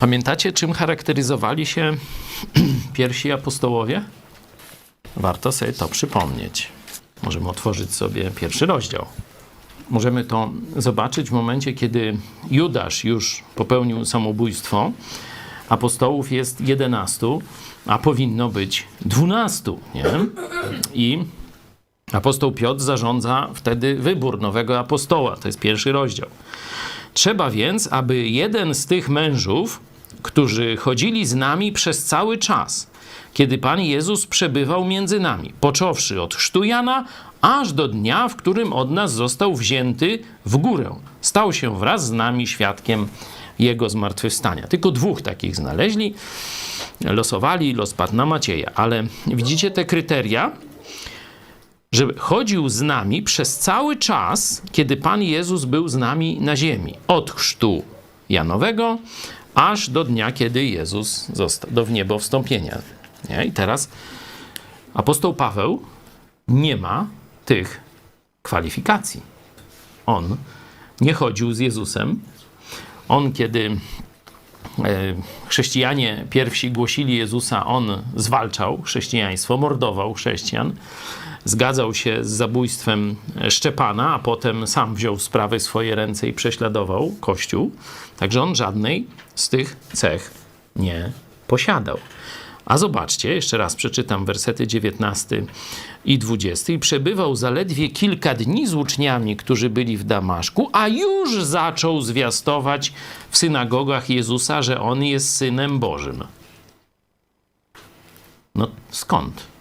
Pamiętacie, czym charakteryzowali się pierwsi apostołowie? Warto sobie to przypomnieć. Możemy otworzyć sobie pierwszy rozdział. Możemy to zobaczyć w momencie, kiedy Judasz już popełnił samobójstwo. Apostołów jest 11, a powinno być 12. Nie? I apostoł Piotr zarządza wtedy wybór nowego apostoła. To jest pierwszy rozdział. Trzeba więc, aby jeden z tych mężów, którzy chodzili z nami przez cały czas, kiedy Pan Jezus przebywał między nami, począwszy od chrztu Jana, aż do dnia, w którym od nas został wzięty w górę, stał się wraz z nami świadkiem Jego zmartwychwstania. Tylko dwóch takich znaleźli, losowali, los padł na Macieja. Ale widzicie te kryteria? że chodził z nami przez cały czas, kiedy Pan Jezus był z nami na ziemi. Od chrztu Janowego aż do dnia, kiedy Jezus został do wniebowstąpienia. Nie? I teraz apostoł Paweł nie ma tych kwalifikacji. On nie chodził z Jezusem. On, kiedy e, chrześcijanie pierwsi głosili Jezusa, on zwalczał chrześcijaństwo, mordował chrześcijan zgadzał się z zabójstwem Szczepana, a potem sam wziął sprawy w swoje ręce i prześladował Kościół. Także on żadnej z tych cech nie posiadał. A zobaczcie, jeszcze raz przeczytam wersety 19 i 20. I przebywał zaledwie kilka dni z uczniami, którzy byli w Damaszku, a już zaczął zwiastować w synagogach Jezusa, że on jest synem Bożym. No skąd?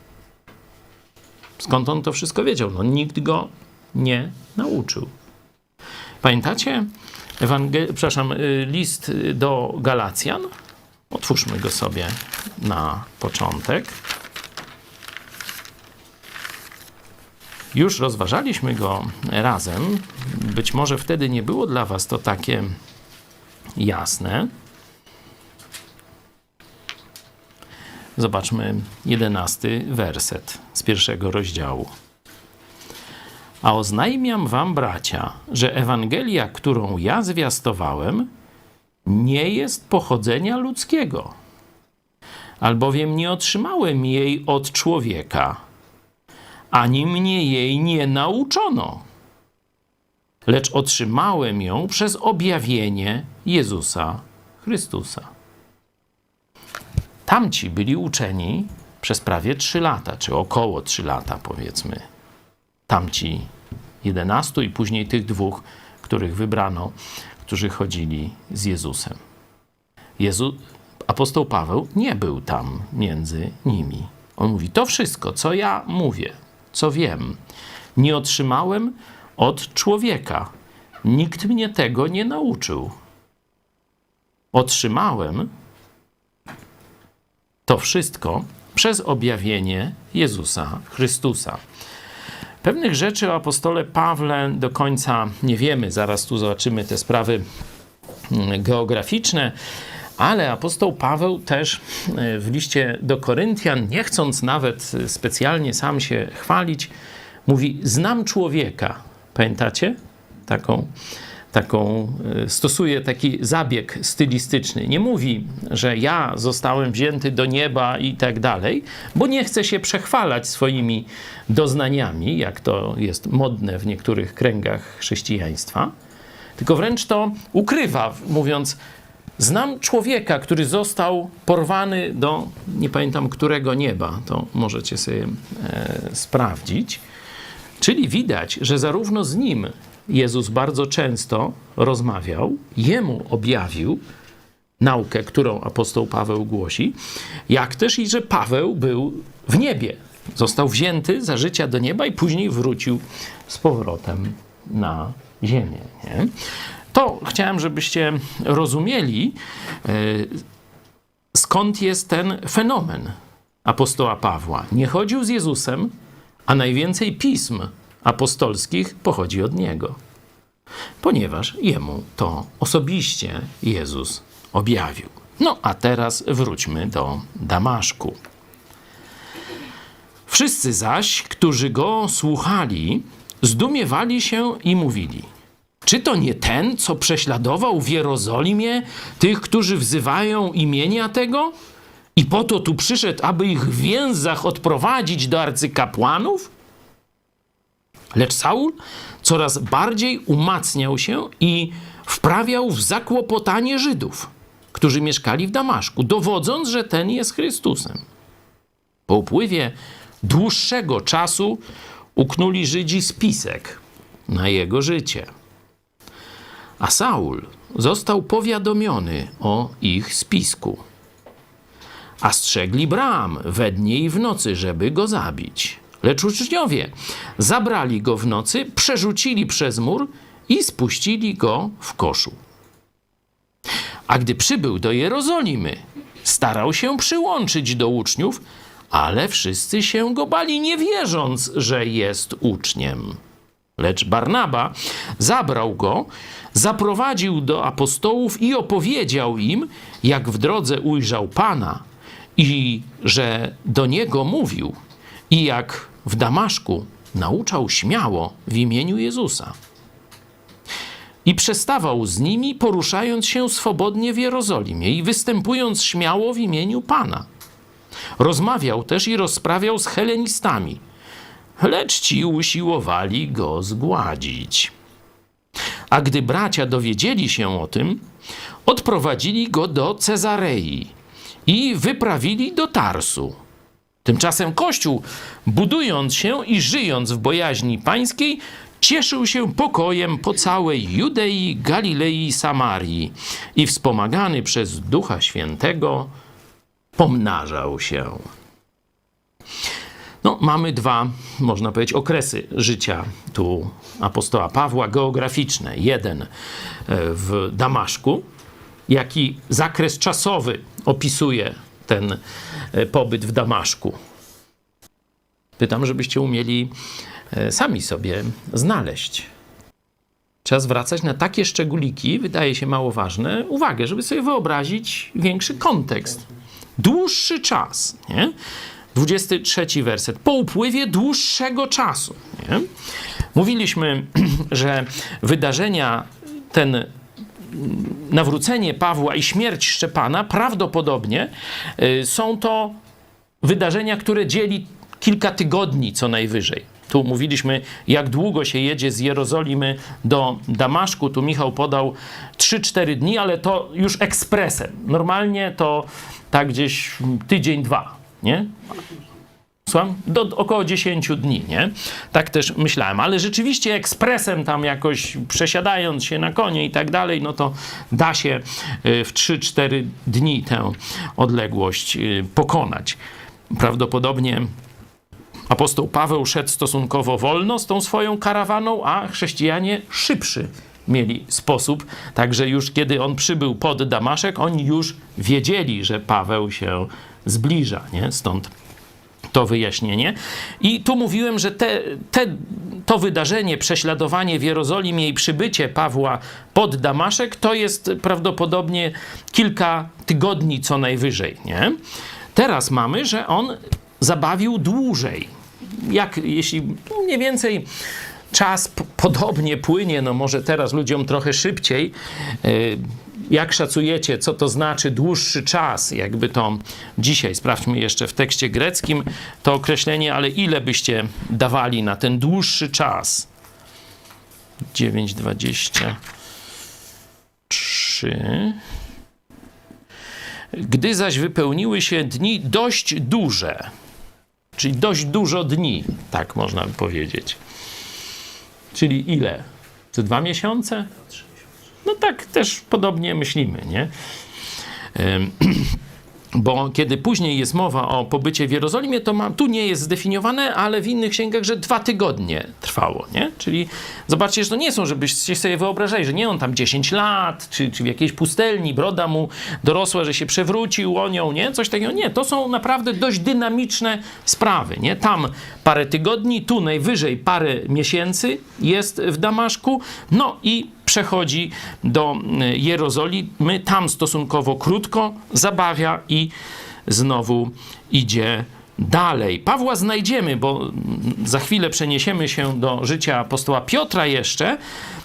Skąd on to wszystko wiedział? No nikt go nie nauczył. Pamiętacie Ewangel- przepraszam, y, list do Galacjan? Otwórzmy go sobie na początek. Już rozważaliśmy go razem. Być może wtedy nie było dla Was to takie jasne. Zobaczmy jedenasty werset z pierwszego rozdziału. A oznajmiam wam, bracia, że Ewangelia, którą ja zwiastowałem, nie jest pochodzenia ludzkiego, albowiem nie otrzymałem jej od człowieka, ani mnie jej nie nauczono, lecz otrzymałem ją przez objawienie Jezusa Chrystusa. Tamci byli uczeni przez prawie 3 lata, czy około 3 lata, powiedzmy. Tamci 11 i później tych dwóch, których wybrano, którzy chodzili z Jezusem. Jezu, apostoł Paweł nie był tam między nimi. On mówi: To wszystko, co ja mówię, co wiem, nie otrzymałem od człowieka. Nikt mnie tego nie nauczył. Otrzymałem to wszystko przez objawienie Jezusa Chrystusa. Pewnych rzeczy o apostole Pawle do końca nie wiemy. Zaraz tu zobaczymy te sprawy mm, geograficzne. Ale apostoł Paweł też e, w liście do Koryntian, nie chcąc nawet specjalnie sam się chwalić, mówi: Znam człowieka. Pamiętacie? Taką taką, e, stosuje taki zabieg stylistyczny. Nie mówi, że ja zostałem wzięty do nieba i tak dalej, bo nie chce się przechwalać swoimi doznaniami, jak to jest modne w niektórych kręgach chrześcijaństwa, tylko wręcz to ukrywa, mówiąc, Znam człowieka, który został porwany do nie pamiętam którego nieba, to możecie sobie e, sprawdzić. Czyli widać, że zarówno z nim Jezus bardzo często rozmawiał, jemu objawił naukę, którą apostoł Paweł głosi, jak też i że Paweł był w niebie. Został wzięty za życia do nieba i później wrócił z powrotem na ziemię. Nie? To chciałem, żebyście rozumieli, e, skąd jest ten fenomen apostoła Pawła. Nie chodził z Jezusem, a najwięcej pism apostolskich pochodzi od niego, ponieważ jemu to osobiście Jezus objawił. No a teraz wróćmy do Damaszku. Wszyscy zaś, którzy go słuchali, zdumiewali się i mówili: Czy to nie ten, co prześladował w Jerozolimie tych, którzy wzywają imienia tego? I po to tu przyszedł, aby ich w więzach odprowadzić do arcykapłanów? Lecz Saul coraz bardziej umacniał się i wprawiał w zakłopotanie Żydów, którzy mieszkali w Damaszku, dowodząc, że ten jest Chrystusem. Po upływie dłuższego czasu uknuli Żydzi spisek na jego życie. A Saul został powiadomiony o ich spisku. A strzegli bram we dnie i w nocy, żeby go zabić. Lecz uczniowie zabrali go w nocy, przerzucili przez mur i spuścili go w koszu. A gdy przybył do Jerozolimy, starał się przyłączyć do uczniów, ale wszyscy się go bali, nie wierząc, że jest uczniem. Lecz Barnaba zabrał go, zaprowadził do apostołów i opowiedział im, jak w drodze ujrzał Pana i że do niego mówił, i jak w Damaszku nauczał śmiało w imieniu Jezusa. I przestawał z nimi, poruszając się swobodnie w Jerozolimie i występując śmiało w imieniu Pana. Rozmawiał też i rozprawiał z helenistami, lecz ci usiłowali go zgładzić. A gdy bracia dowiedzieli się o tym, odprowadzili go do Cezarei i wyprawili do Tarsu. Tymczasem Kościół, budując się i żyjąc w bojaźni pańskiej, cieszył się pokojem po całej Judei, Galilei i Samarii i wspomagany przez Ducha Świętego pomnażał się. No, mamy dwa, można powiedzieć, okresy życia tu apostoła Pawła geograficzne. Jeden e, w Damaszku, jaki zakres czasowy opisuje ten e, pobyt w Damaszku. Pytam, żebyście umieli e, sami sobie znaleźć. Trzeba zwracać na takie szczególiki, wydaje się mało ważne, uwagę, żeby sobie wyobrazić większy kontekst. Dłuższy czas, nie? 23 werset. Po upływie dłuższego czasu. Nie? Mówiliśmy, że wydarzenia, ten nawrócenie Pawła i śmierć Szczepana prawdopodobnie y, są to wydarzenia, które dzieli kilka tygodni co najwyżej. Tu mówiliśmy, jak długo się jedzie z Jerozolimy do Damaszku. Tu Michał podał 3-4 dni, ale to już ekspresem. Normalnie to tak gdzieś tydzień, dwa, nie? Słucham? Do około 10 dni, nie? Tak też myślałem, ale rzeczywiście ekspresem tam jakoś przesiadając się na konie i tak dalej, no to da się y, w 3-4 dni tę odległość y, pokonać. Prawdopodobnie apostoł Paweł szedł stosunkowo wolno z tą swoją karawaną, a chrześcijanie szybszy mieli sposób. Także już kiedy on przybył pod Damaszek, oni już wiedzieli, że Paweł się zbliża, nie? Stąd to wyjaśnienie. I tu mówiłem, że te, te, to wydarzenie, prześladowanie w Jerozolimie i przybycie Pawła pod Damaszek, to jest prawdopodobnie kilka tygodni co najwyżej. Nie? Teraz mamy, że on zabawił dłużej. Jak jeśli mniej więcej czas podobnie płynie, no może teraz ludziom trochę szybciej. Yy, jak szacujecie, co to znaczy dłuższy czas? Jakby to dzisiaj, sprawdźmy jeszcze w tekście greckim to określenie, ale ile byście dawali na ten dłuższy czas? 9,23. Gdy zaś wypełniły się dni dość duże, czyli dość dużo dni, tak można by powiedzieć. Czyli ile? Co dwa miesiące? No tak też podobnie myślimy, nie? Bo kiedy później jest mowa o pobycie w Jerozolimie, to ma, tu nie jest zdefiniowane, ale w innych księgach, że dwa tygodnie trwało, nie? Czyli zobaczcie, że to nie są, żebyście sobie wyobrażali, że nie on tam 10 lat, czy, czy w jakiejś pustelni, broda mu dorosła, że się przewrócił o nią, nie? Coś takiego. Nie, to są naprawdę dość dynamiczne sprawy, nie? Tam parę tygodni, tu najwyżej parę miesięcy jest w Damaszku, no i przechodzi do y, Jerozolimy, tam stosunkowo krótko zabawia i znowu idzie dalej. Pawła znajdziemy, bo za chwilę przeniesiemy się do życia apostoła Piotra jeszcze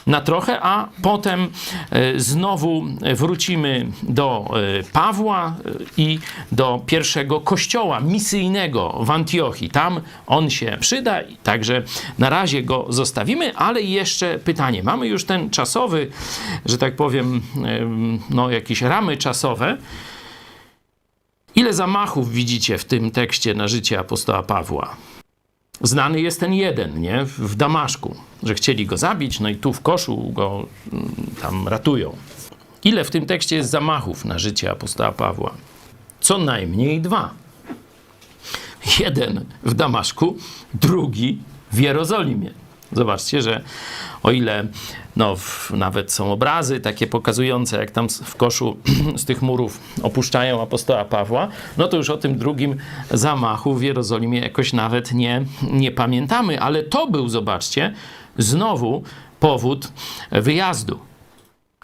na trochę, a potem e, znowu wrócimy do e, Pawła e, i do pierwszego kościoła misyjnego w Antiochii. Tam on się przyda, także na razie go zostawimy, ale jeszcze pytanie. Mamy już ten czasowy, że tak powiem, em, no jakieś ramy czasowe. Ile zamachów widzicie w tym tekście na życie apostoła Pawła? Znany jest ten jeden, nie? W Damaszku, że chcieli go zabić, no i tu w koszu go mm, tam ratują. Ile w tym tekście jest zamachów na życie apostoła Pawła? Co najmniej dwa. Jeden w Damaszku, drugi w Jerozolimie. Zobaczcie, że o ile no, w, nawet są obrazy takie pokazujące, jak tam w koszu z tych murów opuszczają apostoła Pawła, no to już o tym drugim zamachu w Jerozolimie jakoś nawet nie, nie pamiętamy, ale to był, zobaczcie, znowu powód wyjazdu.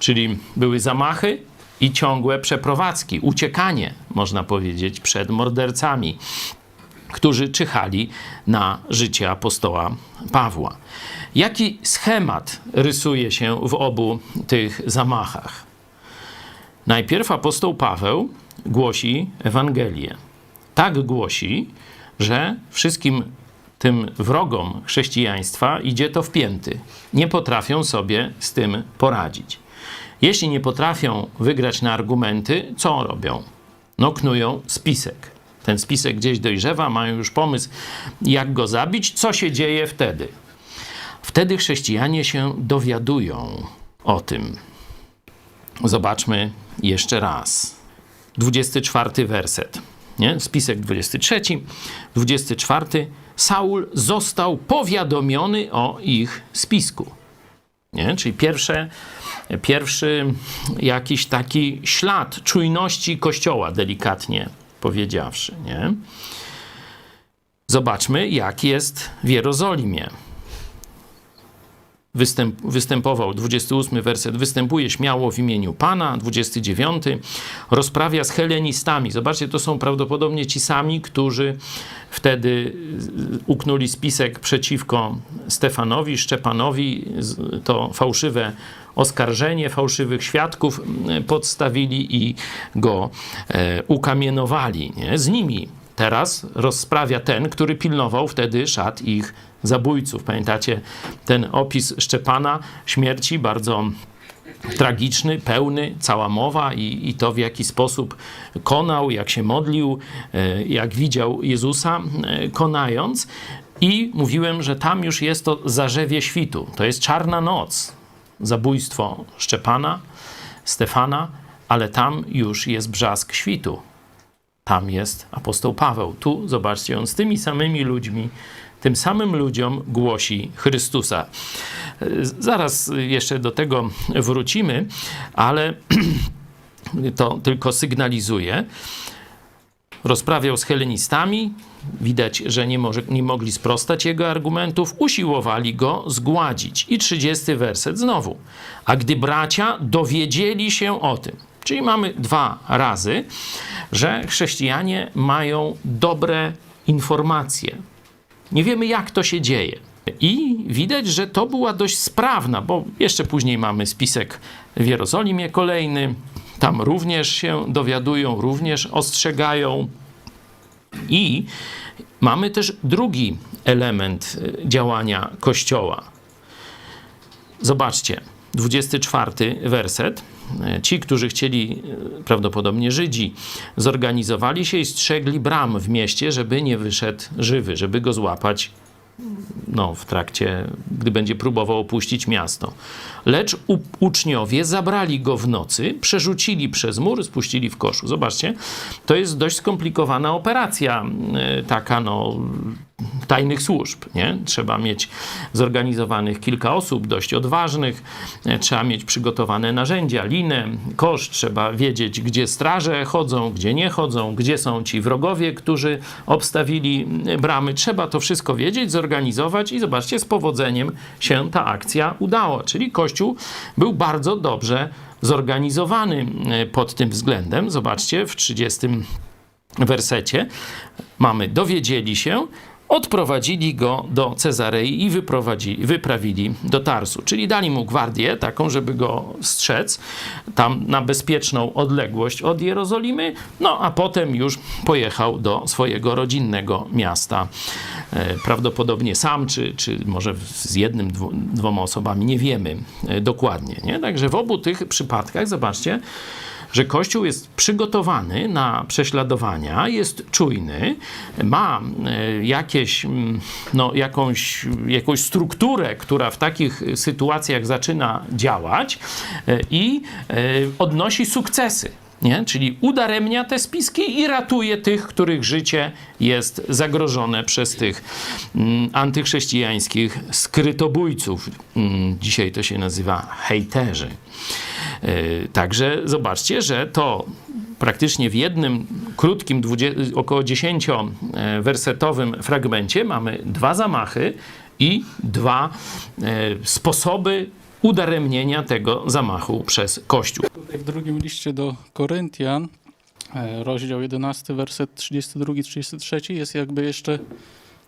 Czyli były zamachy i ciągłe przeprowadzki, uciekanie, można powiedzieć, przed mordercami którzy czyhali na życie apostoła Pawła. Jaki schemat rysuje się w obu tych zamachach? Najpierw apostoł Paweł głosi Ewangelię. Tak głosi, że wszystkim tym wrogom chrześcijaństwa idzie to w pięty. Nie potrafią sobie z tym poradzić. Jeśli nie potrafią wygrać na argumenty, co robią? No, knują spisek ten spisek gdzieś dojrzewa, mają już pomysł, jak go zabić. Co się dzieje wtedy? Wtedy chrześcijanie się dowiadują o tym. Zobaczmy jeszcze raz. 24 werset. Nie? Spisek 23, 24. Saul został powiadomiony o ich spisku. Nie? Czyli pierwsze, pierwszy jakiś taki ślad czujności Kościoła, delikatnie powiedziawszy, nie? Zobaczmy, jak jest w Jerozolimie. Występ, występował, 28 werset, występuje śmiało w imieniu Pana, 29, rozprawia z helenistami. Zobaczcie, to są prawdopodobnie ci sami, którzy wtedy uknuli spisek przeciwko Stefanowi, Szczepanowi, to fałszywe oskarżenie, fałszywych świadków podstawili i go e, ukamienowali. Nie? Z nimi teraz rozprawia ten, który pilnował wtedy szat ich zabójców. Pamiętacie ten opis Szczepana śmierci, bardzo tragiczny, pełny, cała mowa i, i to w jaki sposób konał, jak się modlił, e, jak widział Jezusa e, konając. I mówiłem, że tam już jest to zarzewie świtu. To jest czarna noc. Zabójstwo Szczepana, Stefana, ale tam już jest brzask świtu. Tam jest apostoł Paweł. Tu, zobaczcie, on z tymi samymi ludźmi, tym samym ludziom głosi Chrystusa. Zaraz jeszcze do tego wrócimy, ale to tylko sygnalizuje. Rozprawiał z helenistami, widać, że nie, może, nie mogli sprostać jego argumentów, usiłowali go zgładzić. I 30 werset znowu. A gdy bracia dowiedzieli się o tym, czyli mamy dwa razy, że chrześcijanie mają dobre informacje. Nie wiemy, jak to się dzieje. I widać, że to była dość sprawna, bo jeszcze później mamy spisek w Jerozolimie kolejny. Tam również się dowiadują, również ostrzegają. I mamy też drugi element y, działania Kościoła. Zobaczcie, 24 werset. Ci, którzy chcieli, y, prawdopodobnie Żydzi, zorganizowali się i strzegli bram w mieście, żeby nie wyszedł żywy, żeby go złapać no, w trakcie, gdy będzie próbował opuścić miasto. Lecz u, uczniowie zabrali go w nocy, przerzucili przez mur, spuścili w koszu. Zobaczcie, to jest dość skomplikowana operacja, e, taka no, tajnych służb. Nie? Trzeba mieć zorganizowanych kilka osób, dość odważnych, e, trzeba mieć przygotowane narzędzia, linę, kosz, trzeba wiedzieć, gdzie straże chodzą, gdzie nie chodzą, gdzie są ci wrogowie, którzy obstawili bramy. Trzeba to wszystko wiedzieć, zorganizować i zobaczcie, z powodzeniem się ta akcja udała. Czyli Kościół był bardzo dobrze zorganizowany e, pod tym względem. Zobaczcie, w 30 wersecie mamy, dowiedzieli się, odprowadzili go do Cezarei i wyprowadzili, wyprawili do Tarsu. Czyli dali mu gwardię taką, żeby go strzec tam na bezpieczną odległość od Jerozolimy, no a potem już pojechał do swojego rodzinnego miasta. E, Prawdopodobnie sam, czy, czy może z jednym, dwoma osobami, nie wiemy e, dokładnie. Nie? Także w obu tych przypadkach, zobaczcie, że Kościół jest przygotowany na prześladowania, jest czujny, ma e, jakieś, mm, no, jakąś, jakąś strukturę, która w takich sytuacjach zaczyna działać e, i e, odnosi sukcesy. Nie? Czyli udaremnia te spiski i ratuje tych, których życie jest zagrożone przez tych mm, antychrześcijańskich skrytobójców. Mm, dzisiaj to się nazywa hejterzy. E, Także zobaczcie, że to praktycznie w jednym krótkim, około 10-wersetowym fragmencie mamy dwa zamachy i dwa e, sposoby udaremnienia tego zamachu przez Kościół. Tutaj w drugim liście do Koryntian, e, rozdział 11, werset 32-33 jest jakby jeszcze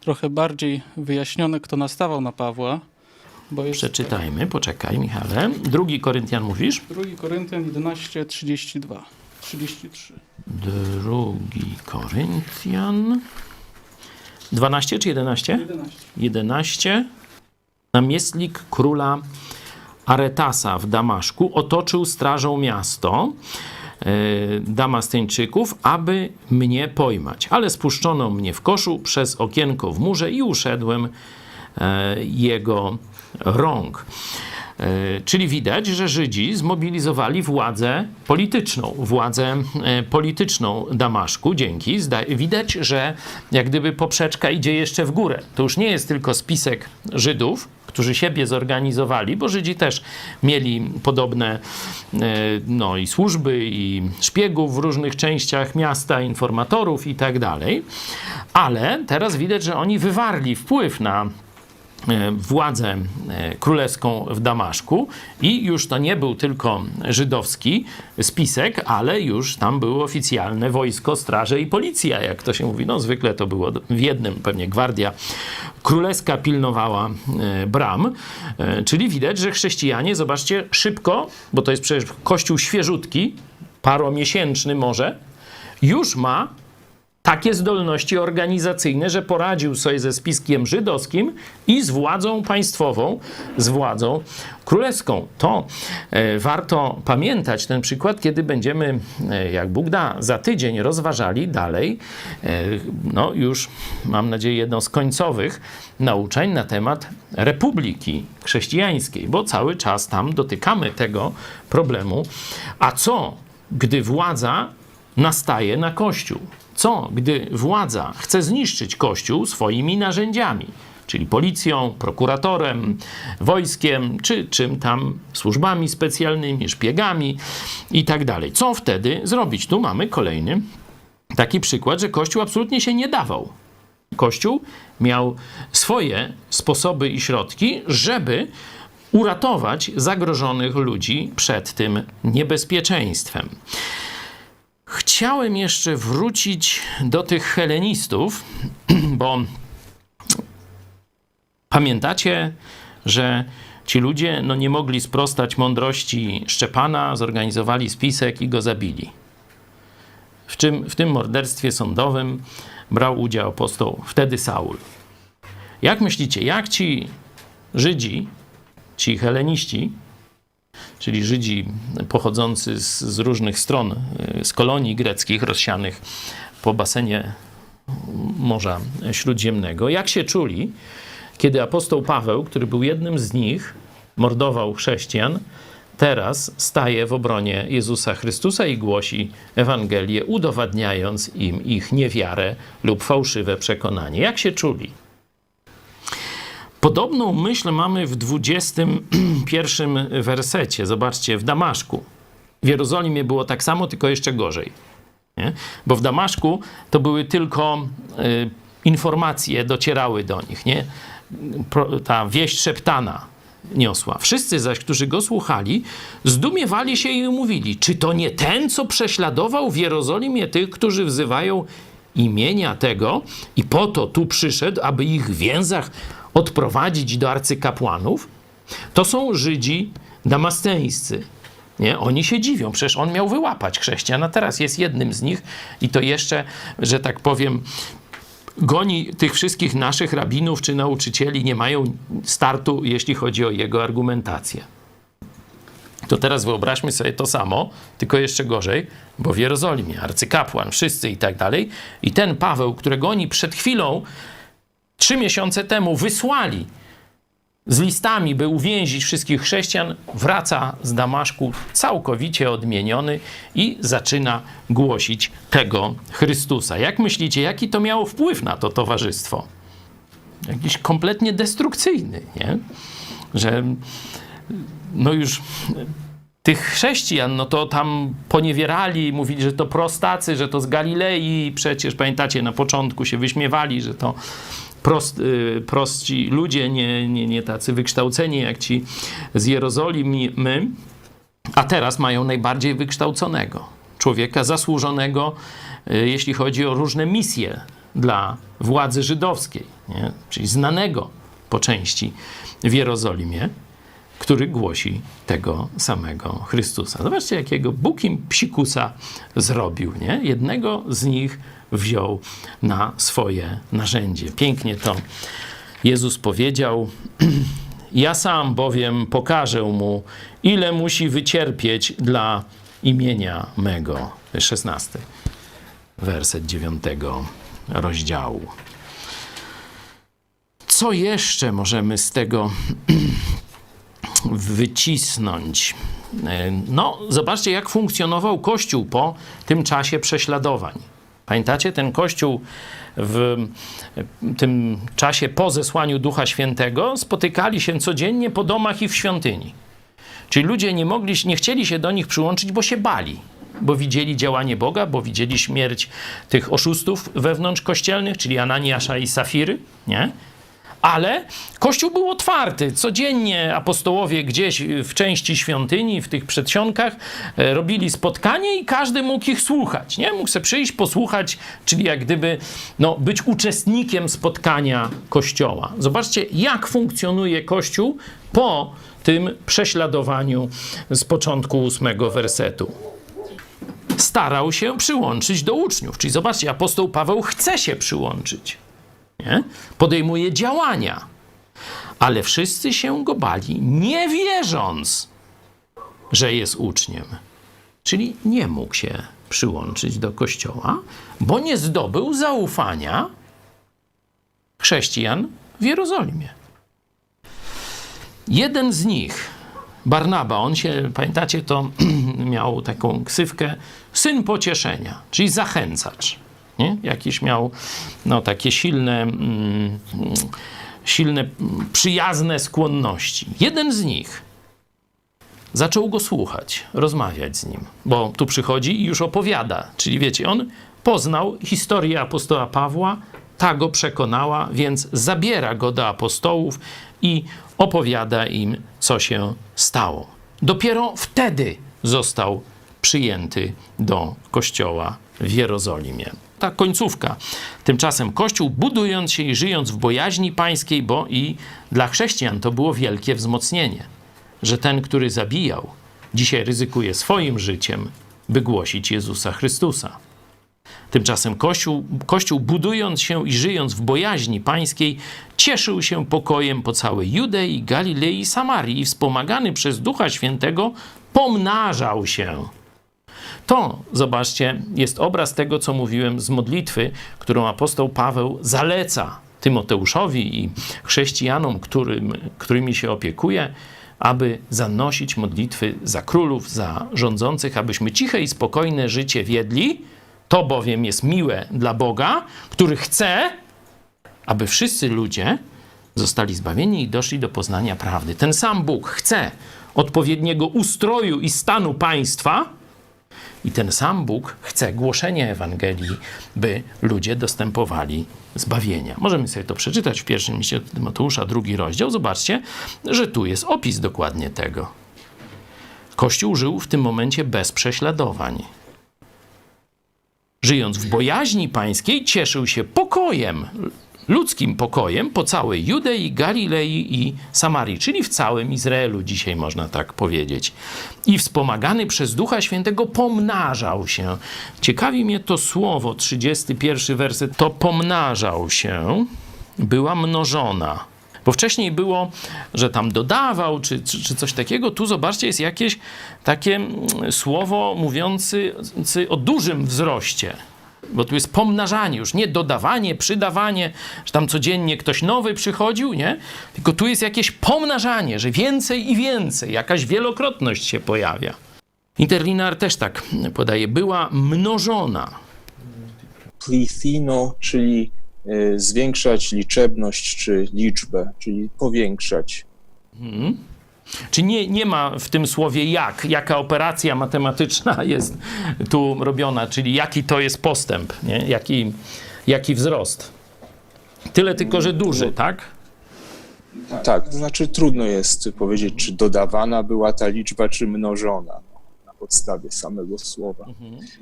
trochę bardziej wyjaśnione, kto nastawał na Pawła, bo jest Przeczytajmy, poczekaj Michale. Drugi Koryntian mówisz? 2 Koryntian 11, 32, 33. Drugi Koryntian. 12 czy 11? 11. 11. Namiestnik króla Aretasa w Damaszku otoczył strażą miasto e, Damastyńczyków, aby mnie pojmać. Ale spuszczono mnie w koszu przez okienko w murze i uszedłem e, jego rąk. E, Czyli widać, że Żydzi zmobilizowali władzę polityczną, władzę polityczną Damaszku. Dzięki. Widać, że jak gdyby poprzeczka idzie jeszcze w górę. To już nie jest tylko spisek Żydów, którzy siebie zorganizowali, bo Żydzi też mieli podobne e, no, i służby, i szpiegów w różnych częściach miasta, informatorów i tak dalej. Ale teraz widać, że oni wywarli wpływ na władzę e, królewską w Damaszku i już to nie był tylko żydowski spisek, ale już tam było oficjalne wojsko, straże i policja, jak to się mówi. No zwykle to było w jednym, pewnie gwardia królewska pilnowała e, bram, E, czyli widać, że chrześcijanie, zobaczcie, szybko, bo to jest przecież kościół świeżutki, paromiesięczny może, już ma takie zdolności organizacyjne, że poradził sobie ze spiskiem żydowskim i z władzą państwową, z władzą królewską. To e, warto pamiętać ten przykład, kiedy będziemy, e, jak Bóg da, za tydzień rozważali dalej, e, no już mam nadzieję jedno z końcowych nauczeń na temat Republiki Chrześcijańskiej, bo cały czas tam dotykamy tego problemu. A co, gdy władza nastaje na Kościół? Co, gdy władza chce zniszczyć Kościół swoimi narzędziami, czyli policją, prokuratorem, wojskiem, czy czym tam, służbami specjalnymi, szpiegami i tak dalej? Co wtedy zrobić? Tu mamy kolejny taki przykład, że Kościół absolutnie się nie dawał. Kościół miał swoje sposoby i środki, żeby uratować zagrożonych ludzi przed tym niebezpieczeństwem. Chciałem jeszcze wrócić do tych helenistów, bo pamiętacie, że ci ludzie no, nie mogli sprostać mądrości Szczepana, zorganizowali spisek i go zabili. W, czym, w tym morderstwie sądowym brał udział apostoł wtedy Saul. Jak myślicie, jak ci Żydzi, ci heleniści, czyli Żydzi pochodzący z, z różnych stron, y, z kolonii greckich rozsianych po basenie Morza Śródziemnego. Jak się czuli, kiedy apostoł Paweł, który był jednym z nich, mordował chrześcijan, teraz staje w obronie Jezusa Chrystusa i głosi Ewangelię, udowadniając im ich niewiarę lub fałszywe przekonanie. Jak się czuli? Podobną myśl mamy w 21 wersecie. Zobaczcie, w Damaszku. W Jerozolimie było tak samo, tylko jeszcze gorzej. Nie? Bo w Damaszku to były tylko y, informacje, docierały do nich. Nie? Pro, ta wieść szeptana niosła. Wszyscy zaś, którzy go słuchali, zdumiewali się i mówili, czy to nie ten, co prześladował w Jerozolimie tych, którzy wzywają imienia tego i po to tu przyszedł, aby ich w więzach odprowadzić do arcykapłanów, to są Żydzi damasteńscy. Nie? Oni się dziwią, przecież on miał wyłapać chrześcijan, a teraz jest jednym z nich i to jeszcze, że tak powiem, goni tych wszystkich naszych rabinów czy nauczycieli, nie mają startu, jeśli chodzi o jego argumentację. To teraz wyobraźmy sobie to samo, tylko jeszcze gorzej, bo w Jerozolimie arcykapłan, wszyscy i tak dalej. I ten Paweł, którego oni przed chwilą, trzy miesiące temu wysłali z listami, by uwięzić wszystkich chrześcijan, wraca z Damaszku całkowicie odmieniony i zaczyna głosić tego Chrystusa. Jak myślicie, jaki to miało wpływ na to towarzystwo? Jakiś kompletnie destrukcyjny, nie? Że no już tych chrześcijan, no to tam poniewierali, mówili, że to prostacy, że to z Galilei. Przecież pamiętacie, na początku się wyśmiewali, że to prost, y, prosci ludzie, nie, nie, nie tacy wykształceni jak ci z Jerozolimy. A teraz mają najbardziej wykształconego człowieka, zasłużonego, y, jeśli chodzi o różne misje dla władzy żydowskiej, nie? czyli znanego po części w Jerozolimie który głosi tego samego Chrystusa. Zobaczcie, jakiego Bóg im psikusa zrobił. Nie? Jednego z nich wziął na swoje narzędzie. Pięknie to Jezus powiedział. Ja sam bowiem pokażę mu, ile musi wycierpieć dla imienia mego. To jest 16 werset 9 rozdziału. Co jeszcze możemy z tego wycisnąć. E, No, zobaczcie, jak funkcjonował Kościół po tym czasie prześladowań. Pamiętacie, ten Kościół w tym czasie po zesłaniu Ducha Świętego spotykali się codziennie po domach i w świątyni. Czyli ludzie nie mogli, nie chcieli się do nich przyłączyć, bo się bali. Bo widzieli działanie Boga, bo widzieli śmierć tych oszustów wewnątrz kościelnych, czyli Ananiasza i Safiry, nie? Ale kościół był otwarty. Codziennie apostołowie gdzieś w części świątyni, w tych przedsionkach e, robili spotkanie i każdy mógł ich słuchać. Nie? Mógł sobie przyjść, posłuchać, czyli jak gdyby no, być uczestnikiem spotkania kościoła. Zobaczcie, jak funkcjonuje kościół po tym prześladowaniu z początku ósmego wersetu starał się przyłączyć do uczniów. Czyli zobaczcie, apostoł Paweł chce się przyłączyć. Nie? Podejmuje działania. Ale wszyscy się go bali, nie wierząc, że jest uczniem. Czyli nie mógł się przyłączyć do kościoła, bo nie zdobył zaufania chrześcijan w Jerozolimie. Jeden z nich, Barnaba, on się, pamiętacie, to miał taką ksywkę syn pocieszenia, czyli zachęcacz. Nie? Jakiś miał no, takie silne, mm, silne, przyjazne skłonności. Jeden z nich zaczął go słuchać, rozmawiać z nim, bo tu przychodzi i już opowiada. Czyli wiecie, on poznał historię apostoła Pawła, ta go przekonała, więc zabiera go do apostołów i opowiada im, co się stało. Dopiero wtedy został przyjęty do kościoła w Jerozolimie. Ta końcówka. Tymczasem Kościół, budując się i żyjąc w bojaźni pańskiej, bo i dla chrześcijan to było wielkie wzmocnienie, że ten, który zabijał, dzisiaj ryzykuje swoim życiem, by głosić Jezusa Chrystusa. Tymczasem Kościół, Kościół, budując się i żyjąc w bojaźni pańskiej, cieszył się pokojem po całej Judei, Galilei i Samarii i wspomagany przez Ducha Świętego pomnażał się. To, zobaczcie, jest obraz tego, co mówiłem z modlitwy, którą apostoł Paweł zaleca Tymoteuszowi i chrześcijanom, którym, którymi się opiekuje, aby zanosić modlitwy za królów, za rządzących, abyśmy ciche i spokojne życie wiedli. To bowiem jest miłe dla Boga, który chce, aby wszyscy ludzie zostali zbawieni i doszli do poznania prawdy. Ten sam Bóg chce odpowiedniego ustroju i stanu państwa, i ten sam Bóg chce głoszenia Ewangelii, by ludzie dostępowali zbawienia. Możemy sobie to przeczytać w pierwszym liście Tymoteusza, drugi rozdział. Zobaczcie, że tu jest opis dokładnie tego. Kościół żył w tym momencie bez prześladowań. żyjąc w bojaźni pańskiej, cieszył się pokojem, ludzkim pokojem po całej Judei, Galilei i Samarii, czyli w całym Izraelu, dzisiaj można tak powiedzieć. I wspomagany przez Ducha Świętego pomnażał się. Ciekawi mnie to słowo, 31 werset, to pomnażał się, była mnożona. Bo wcześniej było, że tam dodawał, czy, czy, czy coś takiego. Tu zobaczcie, jest jakieś takie mm, słowo mówiące o dużym wzroście. Bo tu jest pomnażanie, już nie dodawanie, przydawanie, że tam codziennie ktoś nowy przychodził, nie? Tylko tu jest jakieś pomnażanie, że więcej i więcej, jakaś wielokrotność się pojawia. Interlinear też tak podaje, była mnożona. plethino, czyli y, zwiększać liczebność czy liczbę, czyli powiększać. Czy nie, nie ma w tym słowie jak, jaka operacja matematyczna jest tu robiona, czyli jaki to jest postęp, nie? Jaki, jaki wzrost. Tyle tylko, że duży, tak? Tak, to znaczy trudno jest powiedzieć, czy dodawana była ta liczba, czy mnożona no, na podstawie samego słowa.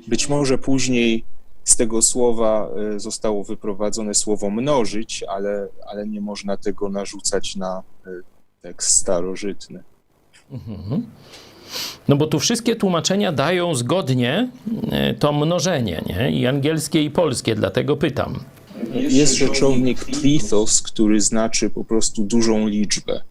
Być może później z tego słowa y, zostało wyprowadzone słowo mnożyć, ale, ale nie można tego narzucać na y, tekst starożytny. No bo tu wszystkie tłumaczenia dają zgodnie e, to mnożenie, nie? I angielskie, i polskie, dlatego pytam. Jest rzeczownik plethos, który znaczy po prostu dużą liczbę.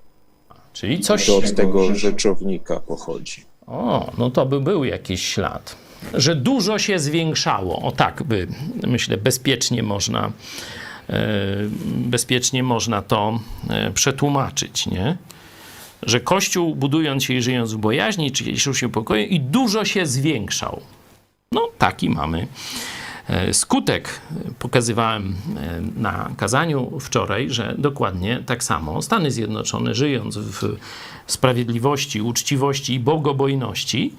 Czyli coś... To od tego rzeczownika pochodzi. O, no to by był jakiś ślad. Że dużo się zwiększało. O tak by, myślę, bezpiecznie można, bezpiecznie można to e, przetłumaczyć, nie? Że Kościół, budując się i żyjąc w bojaźni, cieszył się pokojem i dużo się zwiększał. No, taki mamy e, skutek. Pokazywałem e, na kazaniu wczoraj, że dokładnie tak samo Stany Zjednoczone, żyjąc w sprawiedliwości, uczciwości i bogobojności,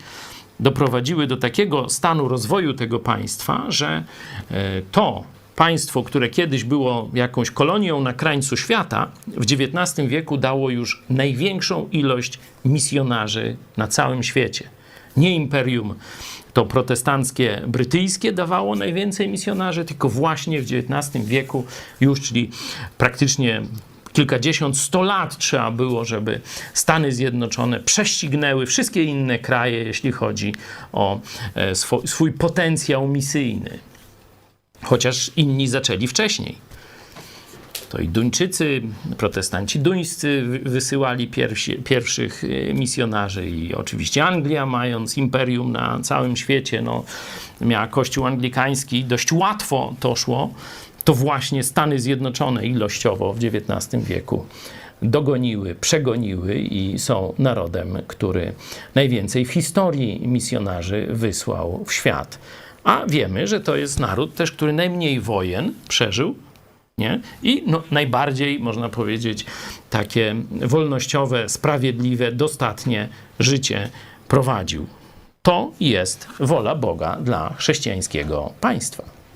doprowadziły do takiego stanu rozwoju tego państwa, że e, to państwo, które kiedyś było jakąś kolonią na krańcu świata, w XIX wieku dało już największą ilość misjonarzy na całym świecie. Nie imperium to protestanckie brytyjskie dawało najwięcej misjonarzy, tylko właśnie w XIX wieku już, czyli praktycznie kilkadziesiąt, sto lat trzeba było, żeby Stany Zjednoczone prześcignęły wszystkie inne kraje, jeśli chodzi o e, swój potencjał misyjny. Chociaż inni zaczęli wcześniej. To i Duńczycy, protestanci duńscy wy- wysyłali pierwsi, pierwszych e, misjonarzy i oczywiście Anglia, mając imperium na całym świecie, no, miała kościół anglikański, dość łatwo to szło, to właśnie Stany Zjednoczone ilościowo w XIX wieku dogoniły, przegoniły i są narodem, który najwięcej w historii misjonarzy wysłał w świat. A wiemy, że to jest naród też, który najmniej wojen przeżył, nie? I no, najbardziej, można powiedzieć, takie wolnościowe, sprawiedliwe, dostatnie życie prowadził. To jest wola Boga dla chrześcijańskiego państwa.